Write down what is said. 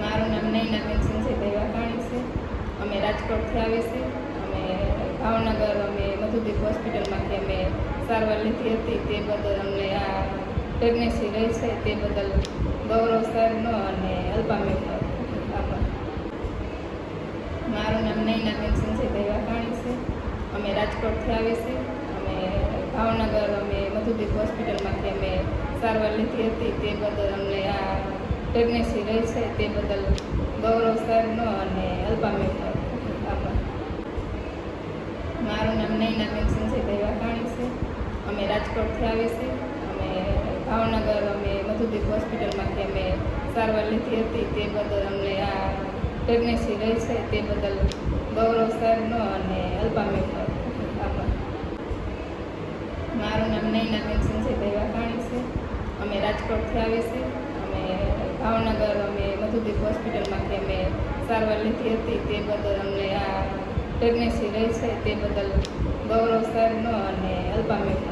મારું નામ નૈનાબેન સંજયભાઈ વાઘાણી છે. અમે રાજકોટથી આવી છે અમે ભાવનગર, અમે મધુદીપ હોસ્પિટલમાંથી અમે સારવાર લીધી હતી. તે બદલ અમને આ પ્રેગ્નન્સી રહી છે. તે બદલ ગૌરવ સરનો અને આભાર. મારું નામ નૈનાબેન સંજયભાઈ વાઘાણી છે. અમે રાજકોટથી આવી છીએ. અમે ભાવનગર, અમે મધુદીપ હોસ્પિટલમાંથી અમે સારવાર લીધી હતી. તે બદલ અમને પ્રેગ્નન્સી રહી છે તે બદલ ગૌરવ સરનો અને અલ્પામેનો આભાર. મારું નામ નૈનાબેન સંજયભાઈ વાઘાણી છે. અમે રાજકોટથી આવી છે અમે ભાવનગર, અમે મધુદીપ હોસ્પિટલમાંથી અમે સારવાર લીધી હતી. તે બદલ અમને આ પ્રેગ્નન્સી રહી છે, તે બદલ ગૌરવ સરનો અને અલ્પામેનો આભાર. મારું નામ નૈનાબેન સંજયભાઈ વાઘાણી છે. અમે રાજકોટથી આવી છે અમે ભાવનગર અમે મધુદીપ હોસ્પિટલમાંથી અમે સારવાર લીધી હતી તે બદલ અમને આ પ્રેગ્નન્સી રહી છે તે બદલ ગૌરવ સરનો અને અલ્પામેનો